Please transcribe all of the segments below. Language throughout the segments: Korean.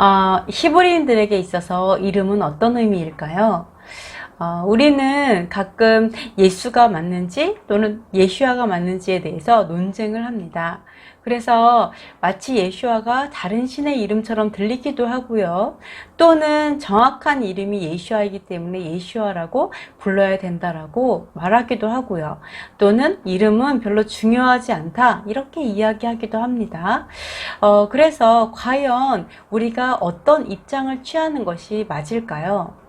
어, 히브리인들에게 있어서 이름은 어떤 의미일까요? 어, 우리는 가끔 예수가 맞는지 또는 예슈아가 맞는지에 대해서 논쟁을 합니다. 그래서 마치 예슈아가 다른 신의 이름처럼 들리기도 하고요. 또는 정확한 이름이 예슈아이기 때문에 예슈아라고 불러야 된다라고 말하기도 하고요. 또는 이름은 별로 중요하지 않다 이렇게 이야기하기도 합니다. 어, 그래서 과연 우리가 어떤 입장을 취하는 것이 맞을까요?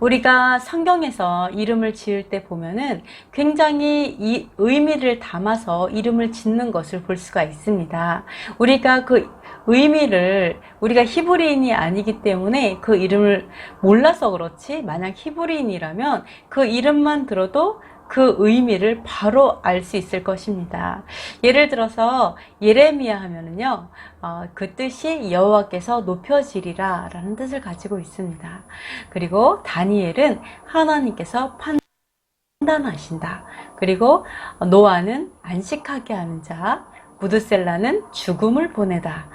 우리가 성경에서 이름을 지을 때 보면은 굉장히 이 의미를 담아서 이름을 짓는 것을 볼 수가 있습니다. 우리가 그 의미를 우리가 히브리인이 아니기 때문에 그 이름을 몰라서 그렇지 만약 히브리인이라면 그 이름만 들어도 그 의미를 바로 알 수 있을 것입니다. 예를 들어서 예레미야 하면은요, 어, 그 뜻이 여호와께서 높여지리라 라는 뜻을 가지고 있습니다. 그리고 다니엘은 하나님께서 판단하신다. 그리고 노아는 안식하게 하는 자, 무드셀라는 죽음을 보내다.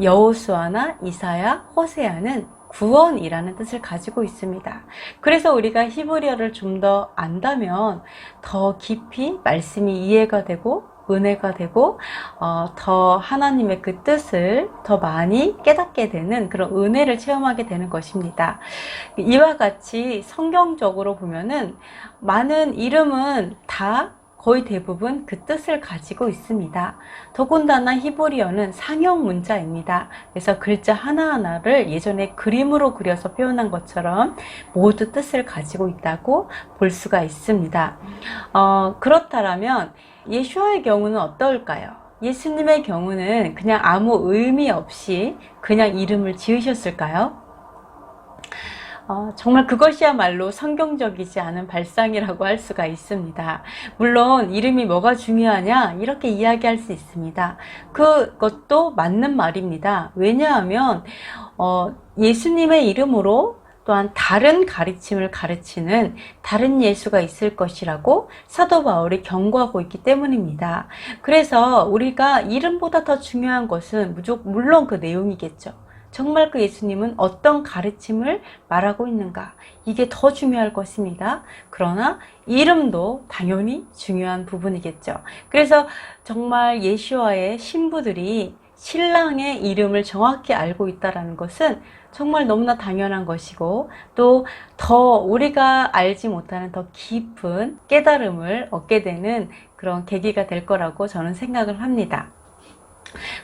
여호수아나 이사야, 호세아는 구원이라는 뜻을 가지고 있습니다. 그래서 우리가 히브리어를 좀 더 안다면 더 깊이 말씀이 이해가 되고 은혜가 되고 어, 더 하나님의 그 뜻을 더 많이 깨닫게 되는 그런 은혜를 체험하게 되는 것입니다. 이와 같이 성경적으로 보면은 많은 이름은 다 거의 대부분 그 뜻을 가지고 있습니다. 더군다나 히브리어는 상형 문자입니다. 그래서 글자 하나하나를 예전에 그림으로 그려서 표현한 것처럼 모두 뜻을 가지고 있다고 볼 수가 있습니다. 어, 그렇다면 예수와의 경우는 어떨까요? 예수님의 경우는 그냥 아무 의미 없이 그냥 이름을 지으셨을까요? 어, 정말 그것이야말로 성경적이지 않은 발상이라고 할 수가 있습니다. 물론 이름이 뭐가 중요하냐 이렇게 이야기할 수 있습니다. 그것도 맞는 말입니다. 왜냐하면 어, 예수님의 이름으로 또한 다른 가르침을 가르치는 다른 예수가 있을 것이라고 사도 바울이 경고하고 있기 때문입니다. 그래서 우리가 이름보다 더 중요한 것은 무조건 물론 그 내용이겠죠. 정말 그 예수님은 어떤 가르침을 말하고 있는가 이게 더 중요할 것입니다. 그러나 이름도 당연히 중요한 부분이겠죠. 그래서 정말 예수와의 신부들이 신랑의 이름을 정확히 알고 있다는 것은 정말 너무나 당연한 것이고 또 더 우리가 알지 못하는 더 깊은 깨달음을 얻게 되는 그런 계기가 될 거라고 저는 생각을 합니다.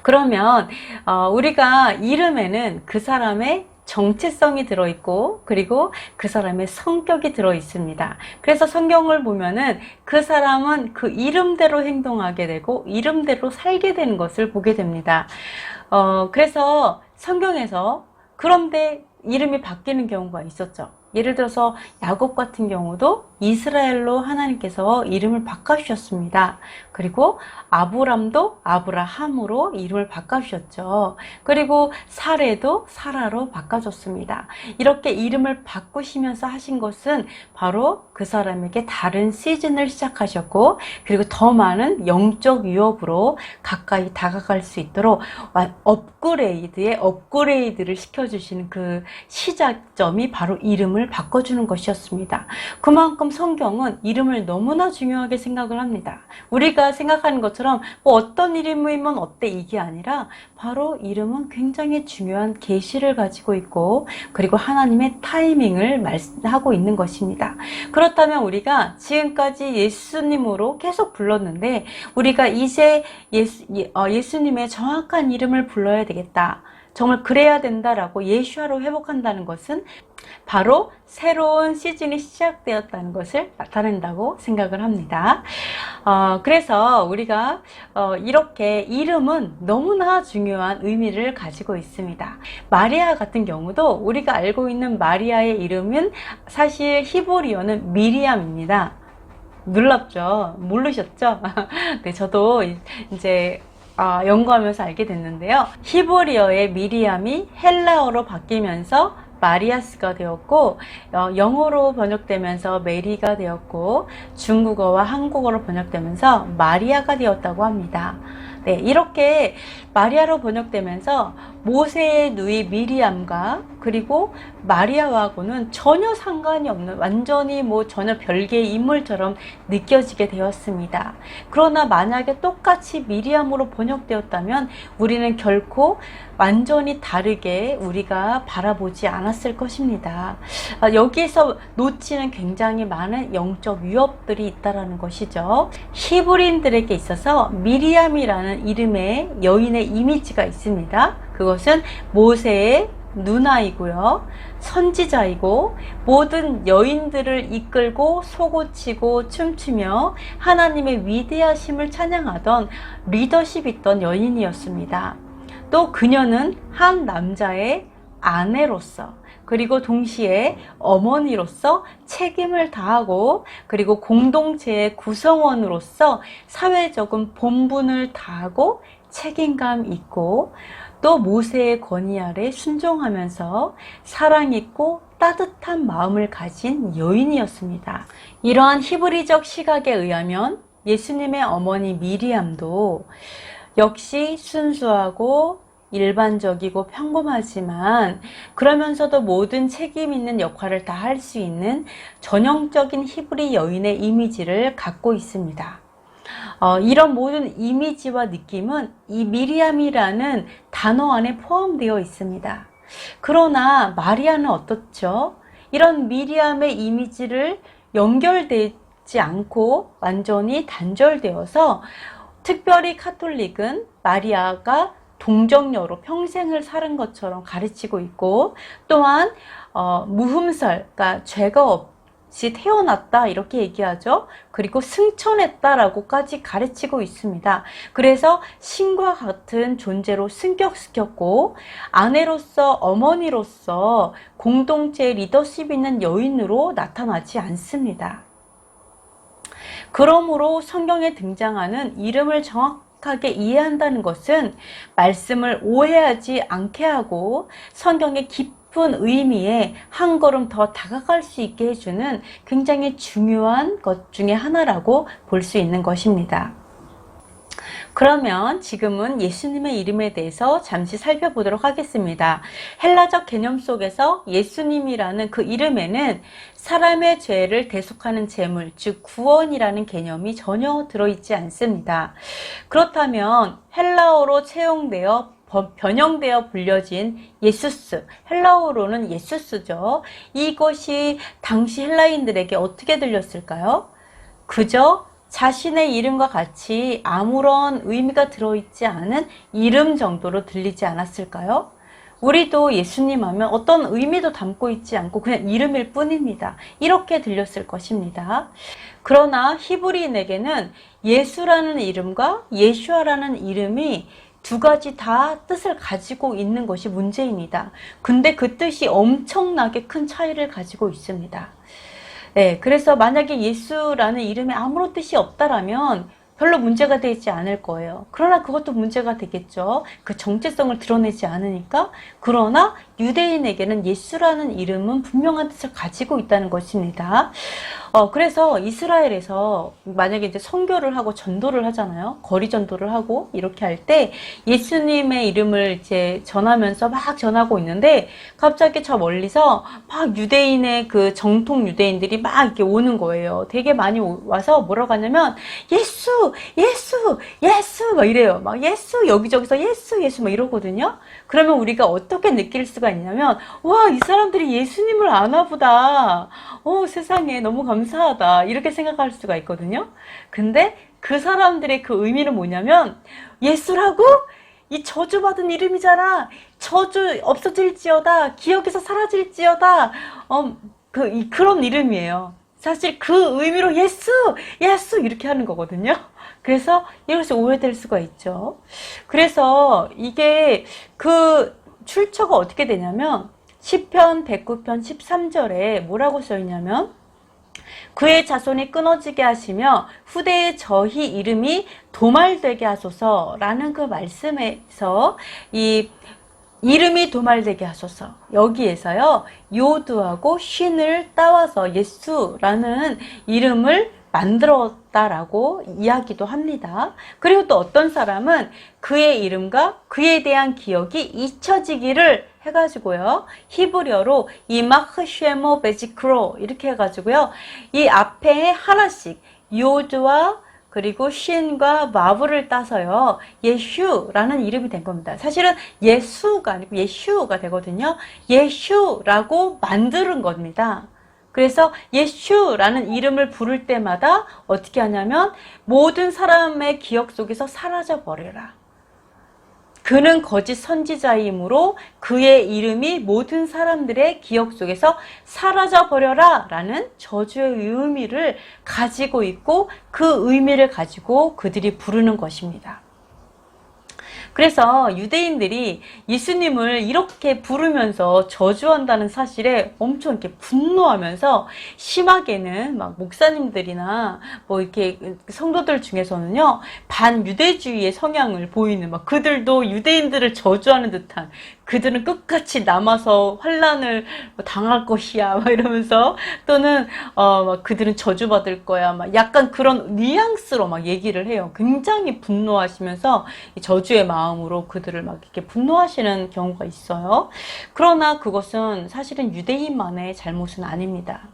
그러면 어, 우리가 이름에는 그 사람의 정체성이 들어있고 그리고 그 사람의 성격이 들어있습니다. 그래서 성경을 보면은 그 사람은 그 이름대로 행동하게 되고 이름대로 살게 되는 것을 보게 됩니다. 어, 그래서 성경에서 그런데 이름이 바뀌는 경우가 있었죠. 예를 들어서 야곱 같은 경우도 이스라엘로 하나님께서 이름을 바꿔주셨습니다. 그리고 아브람도 아브라함으로 이름을 바꿔주셨죠. 그리고 사례도 사라로 바꿔줬습니다. 이렇게 이름을 바꾸시면서 하신 것은 바로 그 사람에게 다른 시즌을 시작하셨고 그리고 더 많은 영적 유업으로 가까이 다가갈 수 있도록 업그레이드에 업그레이드를 시켜주시는 그 시작점이 바로 이름을 바꿔주는 것이었습니다. 그만큼 성경은 이름을 너무나 중요하게 생각을 합니다. 우리가 생각하는 것처럼 뭐 어떤 이름이면 어때 이게 아니라 바로 이름은 굉장히 중요한 계시를 가지고 있고 그리고 하나님의 타이밍을 말하고 있는 것입니다. 그렇다면 우리가 지금까지 예수님으로 계속 불렀는데 우리가 이제 예수, 어, 예수님의 정확한 이름을 불러야 되겠다. 정말 그래야 된다라고 예슈아로 회복한다는 것은 바로 새로운 시즌이 시작되었다는 것을 나타낸다고 생각을 합니다. 어, 그래서 우리가 어, 이렇게 이름은 너무나 중요한 의미를 가지고 있습니다. 마리아 같은 경우도 우리가 알고 있는 마리아의 이름은 사실 히브리어는 미리암입니다. 놀랍죠? 모르셨죠? 네, 저도 이제 어, 연구하면서 알게 됐는데요. 히브리어의 미리암이 헬라어로 바뀌면서 마리아스가 되었고 어, 영어로 번역되면서 메리가 되었고 중국어와 한국어로 번역되면서 마리아가 되었다고 합니다. 네, 이렇게 마리아로 번역되면서 모세의 누이 미리암과 그리고 마리아하고는 전혀 상관이 없는 완전히 뭐 전혀 별개의 인물처럼 느껴지게 되었습니다. 그러나 만약에 똑같이 미리암으로 번역되었다면 우리는 결코 완전히 다르게 우리가 바라보지 않았을 것입니다. 아, 여기에서 놓치는 굉장히 많은 영적 위협들이 있다라는 것이죠. 히브리인들에게 있어서 미리암이라는 이름의 여인의 이미지가 있습니다. 그것은 모세의 누나이고요. 선지자이고 모든 여인들을 이끌고 소고치고 춤추며 하나님의 위대하심을 찬양하던 리더십 있던 여인이었습니다. 또 그녀는 한 남자의 아내로서 그리고 동시에 어머니로서 책임을 다하고 그리고 공동체의 구성원으로서 사회적인 본분을 다하고 책임감 있고 또 모세의 권위 아래 순종하면서 사랑 있고 따뜻한 마음을 가진 여인이었습니다. 이러한 히브리적 시각에 의하면 예수님의 어머니 미리암도 역시 순수하고 일반적이고 평범하지만 그러면서도 모든 책임 있는 역할을 다 할 수 있는 전형적인 히브리 여인의 이미지를 갖고 있습니다. 어, 이런 모든 이미지와 느낌은 이 미리암이라는 단어 안에 포함되어 있습니다. 그러나 마리아는 어떻죠? 이런 미리암의 이미지를 연결되지 않고 완전히 단절되어서 특별히 카톨릭은 마리아가 동정녀로 평생을 살은 것처럼 가르치고 있고 또한 어, 무흠설, 그러니까 죄가 없 이 태어났다 이렇게 얘기하죠. 그리고 승천했다라고까지 가르치고 있습니다. 그래서 신과 같은 존재로 승격시켰고 아내로서 어머니로서 공동체 리더십 있는 여인으로 나타나지 않습니다. 그러므로 성경에 등장하는 이름을 정확 하게 이해한다는 것은 말씀을 오해하지 않게 하고 성경의 깊은 의미에 한 걸음 더 다가갈 수 있게 해주는 굉장히 중요한 것 중에 하나라고 볼 수 있는 것입니다. 그러면 지금은 예수님의 이름에 대해서 잠시 살펴보도록 하겠습니다. 헬라적 개념 속에서 예수님이라는 그 이름에는 사람의 죄를 대속하는 제물, 즉 구원이라는 개념이 전혀 들어있지 않습니다. 그렇다면 헬라어로 채용되어 변형되어 불려진 예수스, 헬라어로는 예수스죠. 이것이 당시 헬라인들에게 어떻게 들렸을까요? 그저 자신의 이름과 같이 아무런 의미가 들어있지 않은 이름 정도로 들리지 않았을까요? 우리도 예수님 하면 어떤 의미도 담고 있지 않고 그냥 이름일 뿐입니다. 이렇게 들렸을 것입니다. 그러나 히브리인에게는 예수라는 이름과 예슈아라는 이름이 두 가지 다 뜻을 가지고 있는 것이 문제입니다. 근데 그 뜻이 엄청나게 큰 차이를 가지고 있습니다. 네, 그래서 만약에 예수라는 이름에 아무런 뜻이 없다라면 별로 문제가 되지 않을 거예요. 그러나 그것도 문제가 되겠죠. 그 정체성을 드러내지 않으니까. 그러나 유대인에게는 예수라는 이름은 분명한 뜻을 가지고 있다는 것입니다. 어, 그래서 이스라엘에서 만약에 이제 선교를 하고 전도를 하잖아요. 거리 전도를 하고 이렇게 할 때 예수님의 이름을 이제 전하면서 막 전하고 있는데 갑자기 저 멀리서 막 유대인의 그 정통 유대인들이 막 이렇게 오는 거예요. 되게 많이 와서 뭐라고 하냐면 예수, 예수, 예수 막 이래요. 막 예수 여기저기서 예수, 예수 막 이러거든요. 그러면 우리가 어떻게 느낄 수가 있냐면 와, 이 사람들이 예수님을 아나 보다. 어, 세상에 너무 감사하다. 이렇게 생각할 수가 있거든요. 근데 그 사람들의 그 의미는 뭐냐면 예수라고? 이 저주받은 이름이잖아. 저주 없어질지어다. 기억에서 사라질지어다. 어, 그, 이, 그런 이름이에요. 사실 그 의미로 예수! 예수! 이렇게 하는 거거든요. 그래서 이것이 오해될 수가 있죠. 그래서 이게 그 출처가 어떻게 되냐면 10편 109편 13절에 뭐라고 써 있냐면 그의 자손이 끊어지게 하시며 후대의 저희 이름이 도말되게 하소서라는 그 말씀에서 이 이름이 도말되게 하소서 여기에서요 요두하고 쉰을 따와서 예수라는 이름을 만들었다라고 이야기도 합니다. 그리고 또 어떤 사람은 그의 이름과 그에 대한 기억이 잊혀지기를 해가지고요. 히브리어로 이마흐쉐모 베지크로 이렇게 해가지고요. 이 앞에 하나씩 요드와 그리고 쉰과 마브를 따서요. 예슈라는 이름이 된 겁니다. 사실은 예수가 아니고 예슈가 되거든요. 예슈라고 만드는 겁니다. 그래서 예슈라는 이름을 부를 때마다 어떻게 하냐면 모든 사람의 기억 속에서 사라져 버려라. 그는 거짓 선지자이므로 그의 이름이 모든 사람들의 기억 속에서 사라져 버려라 라는 저주의 의미를 가지고 있고 그 의미를 가지고 그들이 부르는 것입니다. 그래서 유대인들이 예수님을 이렇게 부르면서 저주한다는 사실에 엄청 이렇게 분노하면서 심하게는 막 목사님들이나 뭐 이렇게 성도들 중에서는요 반 유대주의의 성향을 보이는 막 그들도 유대인들을 저주하는 듯한 그들은 끝까지 남아서 환란을 당할 것이야 막 이러면서 또는 어막 그들은 저주받을 거야 막 약간 그런 뉘앙스로 막 얘기를 해요. 굉장히 분노하시면서 이 저주의 마음으로 그들을 막 이렇게 분노하시는 경우가 있어요. 그러나 그것은 사실은 유대인만의 잘못은 아닙니다.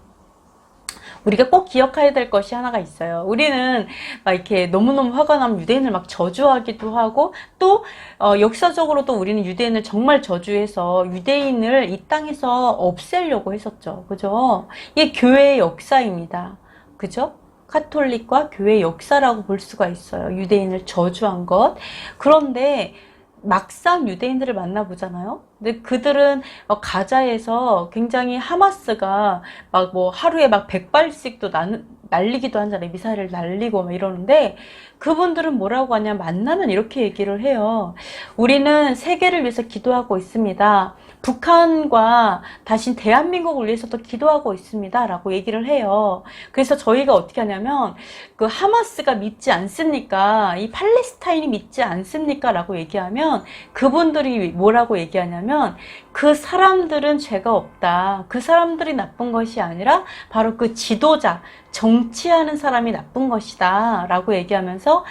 우리가 꼭 기억해야 될 것이 하나가 있어요. 우리는 막 이렇게 너무너무 화가 나면 유대인을 막 저주하기도 하고 또 어, 역사적으로도 우리는 유대인을 정말 저주해서 유대인을 이 땅에서 없애려고 했었죠. 그죠? 이게 교회의 역사입니다. 그죠? 카톨릭과 교회의 역사라고 볼 수가 있어요. 유대인을 저주한 것. 그런데 막상 유대인들을 만나보잖아요. 근데 그들은 어, 가자에서 굉장히 하마스가 막 뭐 하루에 막 100발씩도 나, 날리기도 하잖아요. 미사일을 날리고 막 이러는데 그분들은 뭐라고 하냐 만나면 이렇게 얘기를 해요. 우리는 세계를 위해서 기도하고 있습니다. 북한과 다시 대한민국을 위해서도 기도하고 있습니다. 라고 얘기를 해요. 그래서 저희가 어떻게 하냐면 그 하마스가 믿지 않습니까? 이 팔레스타인이 믿지 않습니까? 라고 얘기하면 그분들이 뭐라고 얘기하냐면 그 사람들은 죄가 없다. 그 사람들이 나쁜 것이 아니라 바로 그 지도자, 정치하는 사람이 나쁜 것이다. 라고 얘기하면서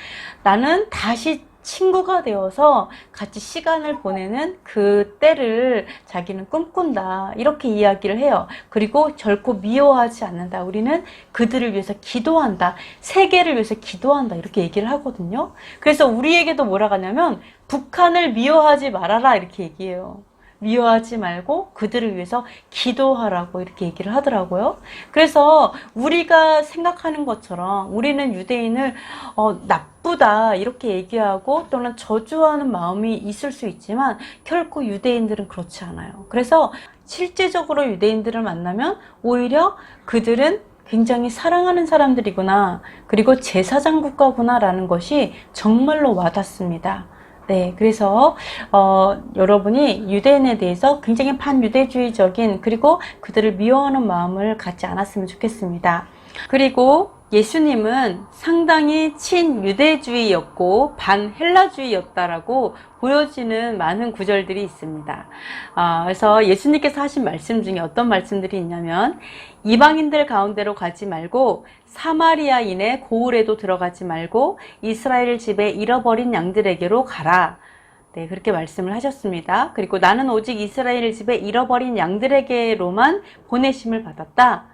나는 다시 친구가 되어서 같이 시간을 보내는 그 때를 자기는 꿈꾼다. 이렇게 이야기를 해요. 그리고 결코 미워하지 않는다. 우리는 그들을 위해서 기도한다. 세계를 위해서 기도한다. 이렇게 얘기를 하거든요. 그래서 우리에게도 뭐라고 하냐면 북한을 미워하지 말아라. 이렇게 얘기해요. 미워하지 말고 그들을 위해서 기도하라고 이렇게 얘기를 하더라고요. 그래서 우리가 생각하는 것처럼 우리는 유대인을 어, 나쁘다 이렇게 얘기하고 또는 저주하는 마음이 있을 수 있지만 결코 유대인들은 그렇지 않아요. 그래서 실제적으로 유대인들을 만나면 오히려 그들은 굉장히 사랑하는 사람들이구나 그리고 제사장 국가구나 라는 것이 정말로 와닿습니다. 네, 그래서 어, 여러분이 유대인에 대해서 굉장히 반유대주의적인 그리고 그들을 미워하는 마음을 갖지 않았으면 좋겠습니다. 그리고 예수님은 상당히 친유대주의였고 반헬라주의였다라고 보여지는 많은 구절들이 있습니다. 아, 그래서 예수님께서 하신 말씀 중에 어떤 말씀들이 있냐면 이방인들 가운데로 가지 말고 사마리아인의 고을에도 들어가지 말고 이스라엘 집에 잃어버린 양들에게로 가라. 네, 그렇게 말씀을 하셨습니다. 그리고 나는 오직 이스라엘 집에 잃어버린 양들에게로만 보내심을 받았다.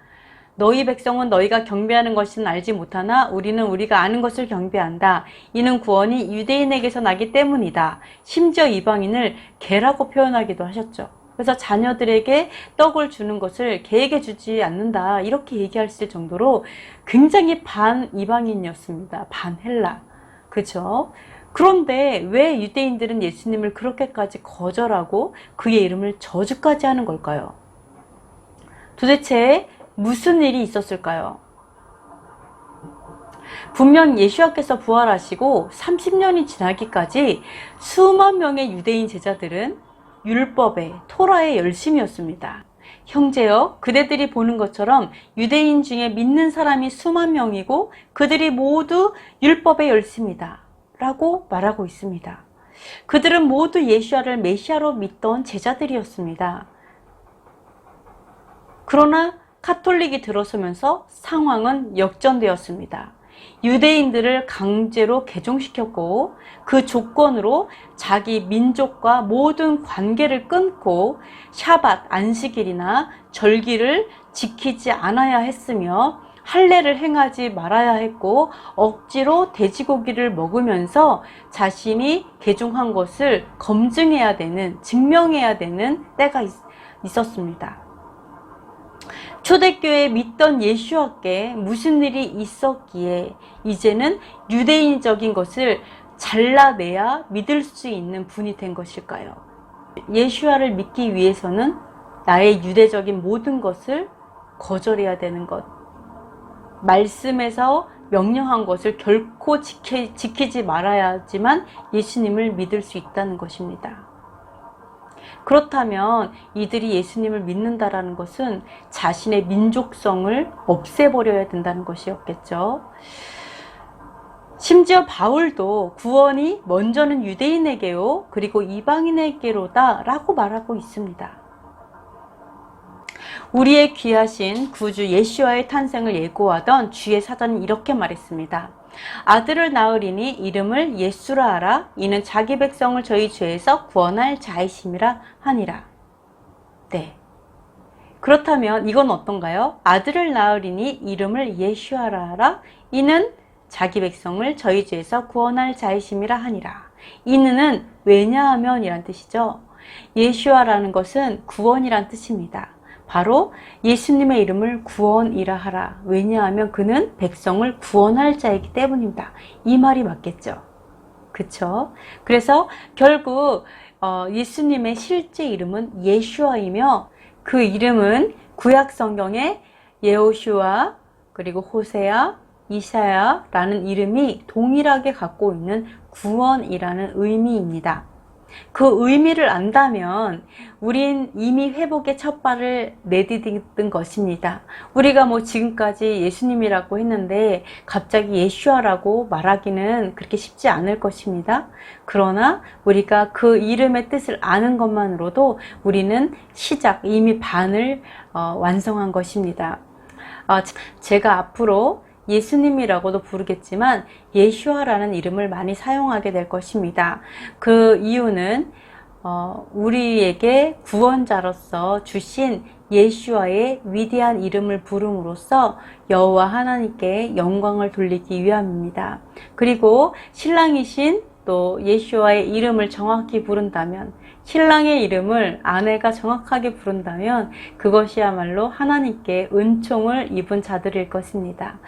너희 백성은 너희가 경배하는 것은 알지 못하나 우리는 우리가 아는 것을 경배한다. 이는 구원이 유대인에게서 나기 때문이다. 심지어 이방인을 개라고 표현하기도 하셨죠. 그래서 자녀들에게 떡을 주는 것을 개에게 주지 않는다. 이렇게 얘기할 수 있을 정도로 굉장히 반 이방인이었습니다. 반 헬라. 그죠? 그런데 왜 유대인들은 예수님을 그렇게까지 거절하고 그의 이름을 저주까지 하는 걸까요? 도대체 무슨 일이 있었을까요? 분명 예수와께서 부활하시고 30년이 지나기까지 수만 명의 유대인 제자들은 율법에 토라에 열심이었습니다. 형제여 그대들이 보는 것처럼 유대인 중에 믿는 사람이 수만 명이고 그들이 모두 율법에 열심이다 라고 말하고 있습니다. 그들은 모두 예수아를 메시아로 믿던 제자들이었습니다. 그러나 카톨릭이 들어서면서 상황은 역전되었습니다. 유대인들을 강제로 개종시켰고 그 조건으로 자기 민족과 모든 관계를 끊고 샤밧 안식일이나 절기를 지키지 않아야 했으며 할례를 행하지 말아야 했고 억지로 돼지고기를 먹으면서 자신이 개종한 것을 검증해야 되는 증명해야 되는 때가 있, 있었습니다. 초대교회 믿던 예수와께 무슨 일이 있었기에 이제는 유대인적인 것을 잘라내야 믿을 수 있는 분이 된 것일까요? 예수와를 믿기 위해서는 나의 유대적인 모든 것을 거절해야 되는 것. 말씀에서 명령한 것을 결코 지키, 지키지 말아야지만 예수님을 믿을 수 있다는 것입니다. 그렇다면 이들이 예수님을 믿는다라는 것은 자신의 민족성을 없애버려야 된다는 것이었겠죠. 심지어 바울도 구원이 먼저는 유대인에게요, 그리고 이방인에게로다 라고 말하고 있습니다. 우리의 귀하신 구주 예수와의 탄생을 예고하던 주의 사전은 이렇게 말했습니다. 아들을 낳으리니 이름을 예수라 하라. 이는 자기 백성을 저희 죄에서 구원할 자이심이라 하니라. 네. 그렇다면 이건 어떤가요? 아들을 낳으리니 이름을 예수하라 하라. 이는 자기 백성을 저희 죄에서 구원할 자이심이라 하니라. 이는 왜냐하면 이란 뜻이죠. 예수아라는 것은 구원이란 뜻입니다. 바로 예수님의 이름을 구원이라 하라. 왜냐하면 그는 백성을 구원할 자이기 때문입니다. 이 말이 맞겠죠. 그쵸? 그래서 결국 어, 예수님의 실제 이름은 예슈아이며 그 이름은 구약 성경에 예호슈아 그리고 호세아 이사야라는 이름이 동일하게 갖고 있는 구원이라는 의미입니다. 그 의미를 안다면 우린 이미 회복의 첫 발을 내디딘 것입니다. 우리가 뭐 지금까지 예수님이라고 했는데 갑자기 예슈아라고 말하기는 그렇게 쉽지 않을 것입니다. 그러나 우리가 그 이름의 뜻을 아는 것만으로도 우리는 시작, 이미 반을 어, 완성한 것입니다. 어, 제가 앞으로 예수님이라고도 부르겠지만 예슈아라는 이름을 많이 사용하게 될 것입니다. 그 이유는 어, 우리에게 구원자로서 주신 예슈아의 위대한 이름을 부름으로써 여호와 하나님께 영광을 돌리기 위함입니다. 그리고 신랑이신 또 예슈아의 이름을 정확히 부른다면 신랑의 이름을 아내가 정확하게 부른다면 그것이야말로 하나님께 은총을 입은 자들일 것입니다.